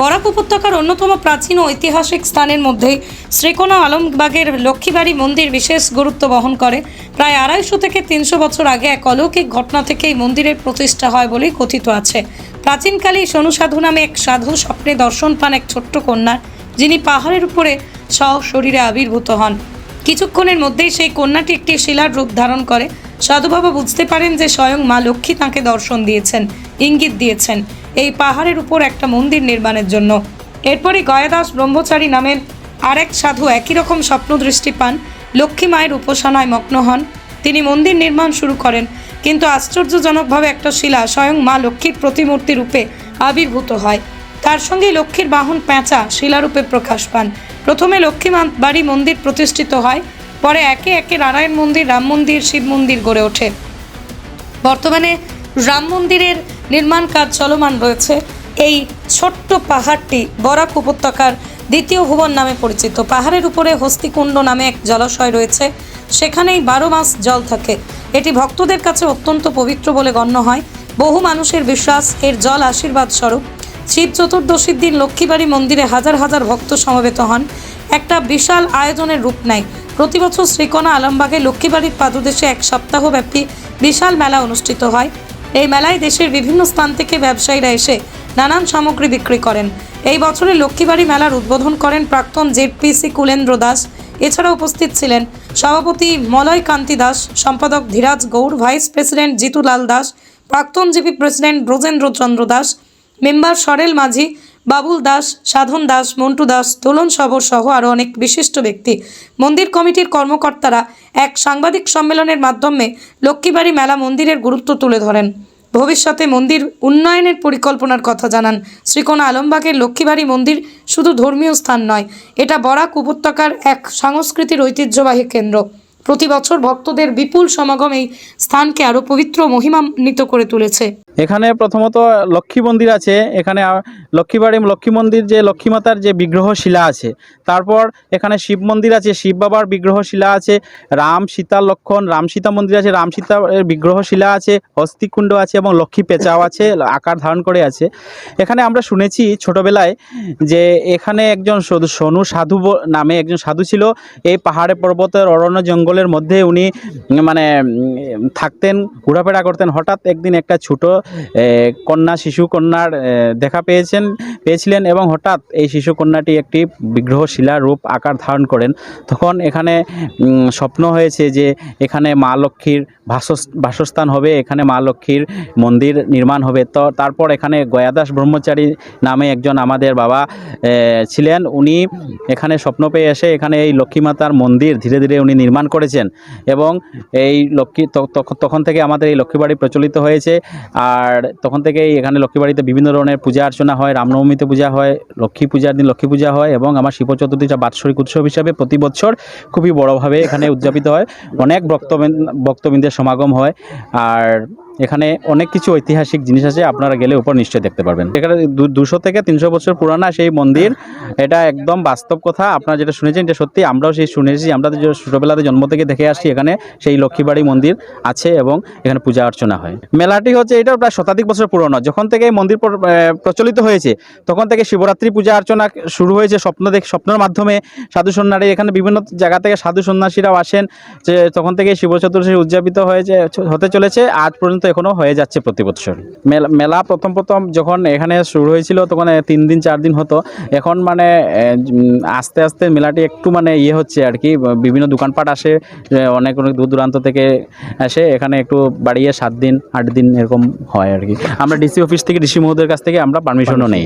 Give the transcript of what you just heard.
বরাক উপত্যকার অন্যতম প্রাচীন ও ঐতিহাসিক স্থানের মধ্যে শ্রীকোনা আলমবাগের লক্ষ্মীবাড়ি মন্দির বিশেষ গুরুত্ব বহন করে। প্রায় আড়াইশো থেকে তিনশো বছর আগে এক অলৌকিক ঘটনা থেকে এই মন্দিরের প্রতিষ্ঠা হয় বলেই কথিত আছে। প্রাচীনকালে সনু সাধু নামে এক সাধু স্বপ্নে দর্শন পান এক ছোট্ট কন্যা, যিনি পাহাড়ের উপরে শরীরে আবির্ভূত হন। কিছুক্ষণের মধ্যেই সেই কন্যাটি একটি শিলার রূপ ধারণ করে। সাধুবাবা বুঝতে পারেন যে স্বয়ং মা লক্ষ্মী তাঁকে দর্শন দিয়েছেন, ইঙ্গিত দিয়েছেন। এই পাহাড়ের উপর একটা মন্দির নির্মাণের জন্য। এরপরই গয়াদাস ব্রহ্মচারী নামের আরেক সাধু একই রকম স্বপ্ন দৃষ্টি পান। লক্ষ্মী মায়ের উপাসনায় মগ্ন হন। তিনি মন্দির নির্মাণ শুরু করেন, কিন্তু আশ্চর্যজনকভাবে একটা শিলা স্বয়ং মা লক্ষ্মীর প্রতিমূর্তি রূপে আবির্ভূত হয়। তার সঙ্গে লক্ষ্মীর বাহন প্যাঁচা শিলারূপে প্রকাশ পান। প্রথমে লক্ষ্মী বাড়ি মন্দির প্রতিষ্ঠিত হয়, পরে একে একে নারায়ণ মন্দির, রাম মন্দির, শিব মন্দির গড়ে ওঠে। বর্তমানে রাম মন্দিরের নির্মাণ কাজ চলমান রয়েছে। এই ছোট্ট পাহাড়টি বরাক উপত্যকার দ্বিতীয় ভুবন নামে পরিচিত। পাহাড়ের উপরে হস্তিকুণ্ড নামে এক জলাশয় রয়েছে। সেখানেই বারো মাস জল থাকে। এটি ভক্তদের কাছে অত্যন্ত পবিত্র বলে গণ্য হয়। বহু মানুষের বিশ্বাস, এর জল আশীর্বাদ স্বরূপ। শিব চতুর্দশীর দিন লক্ষ্মীবাড়ি মন্দিরে হাজার হাজার ভক্ত সমবেত হন। একটা বিশাল আয়োজনের রূপ নেয়। প্রতি বছর শ্রীকোনা আলমবাগে লক্ষ্মীবাড়ির পাদদেশে এক সপ্তাহব্যাপী বিশাল মেলা অনুষ্ঠিত হয়। এই মেলায় দেশের বিভিন্ন স্থান থেকে ব্যবসায়ীরা এসে নানান সামগ্রী বিক্রি করেন। এই বছরে লক্ষ্মীবাড়ি মেলার উদ্বোধন করেন প্রাক্তন জেডপিসি কুলেন্দ্র দাস। এছাড়া উপস্থিত ছিলেন সভাপতি মলয় কান্তি দাস, সম্পাদক ধীরাজ গৌড়, ভাইস প্রেসিডেন্ট জিতুলাল দাস, প্রাক্তন GP president Brajendra Chandra Das, member Sorel Majhi Babul Das, সাধন দাস, মন্টু দাস, দোলন সবর সহ আরও অনেক বিশিষ্ট ব্যক্তি। মন্দির কমিটির কর্মকর্তারা এক সাংবাদিক সম্মেলনের মাধ্যমে লক্ষ্মীবাড়ি মেলা মন্দিরের গুরুত্ব তুলে ধরেন। ভবিষ্যতে মন্দির উন্নয়নের পরিকল্পনার কথা জানান শ্রীকোনা আলমবাগের লক্ষ্মীবাড়ি মন্দির শুধু ধর্মীয় স্থান নয়, এটা বরাক উপত্যকার এক সাংস্কৃতিক ঐতিহ্যবাহী কেন্দ্র। প্রতি বছর ভক্তদের বিপুল সমাগম এই স্থানকে আরও পবিত্র মহিমান্বিত করে তুলেছে। এখানে প্রথমত লক্ষ্মী মন্দির আছে, এখানে লক্ষ্মীবাড়ি, লক্ষ্মী মন্দির যে লক্ষ্মী মাতার যে বিগ্রহ শিলা আছে, তারপর এখানে শিব মন্দির আছে, শিব বাবার বিগ্রহ শিলা আছে, রাম সীতা লক্ষণ, রাম সীতা মন্দির আছে, রাম সীতা বিগ্রহ শিলা আছে, হস্তিকুণ্ড আছে এবং লক্ষ্মী পেঁচাও আছে, আকার ধারণ করে আছে। এখানে আমরা শুনেছি ছোটবেলায় যে এখানে একজন সনু সাধু নামে একজন সাধু ছিল, এই পাহাড়ে পর্বতের অরণ্য জঙ্গলের মধ্যে উনি মানে থাকতেন, ঘোরাফেরা করতেন। হঠাৎ একদিন একটা ছোট কন্যা শিশু কন্যার দেখা পেয়েছেন। পেয়েছিলেন এবং হঠাৎ এই শিশু কন্যাটি একটি বিগ্রহ শিলার রূপ আকার ধারণ করেন। তখন এখানে স্বপ্ন হয়েছে যে এখানে মা লক্ষ্মীর বাসস্থান হবে, এখানে মা লক্ষ্মীর মন্দির নির্মাণ হবে। তো তারপর এখানে গয়াদাস ব্রহ্মচারী নামে একজন আমাদের বাবা ছিলেন। উনি এখানে স্বপ্ন পেয়ে এসে এখানে এই লক্ষ্মী মাতার মন্দির ধীরে ধীরে উনি নির্মাণ করেছেন এবং এই লক্ষ্মী তখন থেকে আমাদের এই লক্ষ্মীবাড়ি প্রচলিত হয়েছে। আর তখন থেকেই এখানে লক্ষ্মীবাড়িতে বিভিন্ন ধরনের পূজা অর্চনা হয় রামনবমীতে পূজা হয়, লক্ষ্মী পূজার দিন লক্ষ্মী পূজা হয় এবং আমার শিব চতুর্থী যা বাৎসরিক উৎসব হিসাবে প্রতি বছর খুবই বড়োভাবে এখানে উদযাপিত হয়। অনেক ভক্ত ভক্তবৃন্দের সমাগম হয়। আর এখানে অনেক কিছু ঐতিহাসিক জিনিস আছে, আপনারা গেলে উপর নিশ্চয়ই দেখতে পারবেন। এখানে দুশো থেকে তিনশো বছর পুরানা সেই মন্দির, এটা একদম বাস্তব কথা, আপনারা যেটা শুনেছেন এটা সত্যি, আমরাও সেই শুনেছি, আমরা ছোটোবেলাতে জন্ম থেকে দেখে আসছি এখানে সেই লক্ষ্মীবাড়ি মন্দির আছে এবং এখানে পূজা অর্চনা হয়। মেলাটি হচ্ছে এটা প্রায় শতাধিক বছর পুরনো, যখন থেকে এই মন্দির প্রচলিত হয়েছে, তখন থেকে শিবরাত্রি পূজা অর্চনা শুরু হয়েছে স্বপ্ন দেখ, স্বপ্নের মাধ্যমে। সাধু সন্ন্যাসী এখানে বিভিন্ন জায়গা থেকে সাধু সন্ন্যাসীরাও আসেন, যে তখন থেকে শিব চতুর্দশী উদযাপিত হয়েছে, হতে চলেছে, আজ পর্যন্ত এখনও হয়ে যাচ্ছে প্রতি বছর। মেলা প্রথম প্রথম যখন এখানে শুরু হয়েছিল, তখন তিন দিন, চার দিন হতো। এখন মানে আস্তে আস্তে মেলাটি একটু মানে ইয়ে হচ্ছে আর কি। বিভিন্ন দোকানপাট আসে অনেক অনেক দূর দূরান্ত থেকে আসে। এখানে একটু বাড়িয়ে সাত দিন, আট দিন এরকম হয় আর কি। আমরা ডিসি অফিস থেকে ডিসি মহোদয়ের কাছ থেকে আমরা পারমিশনও নেই।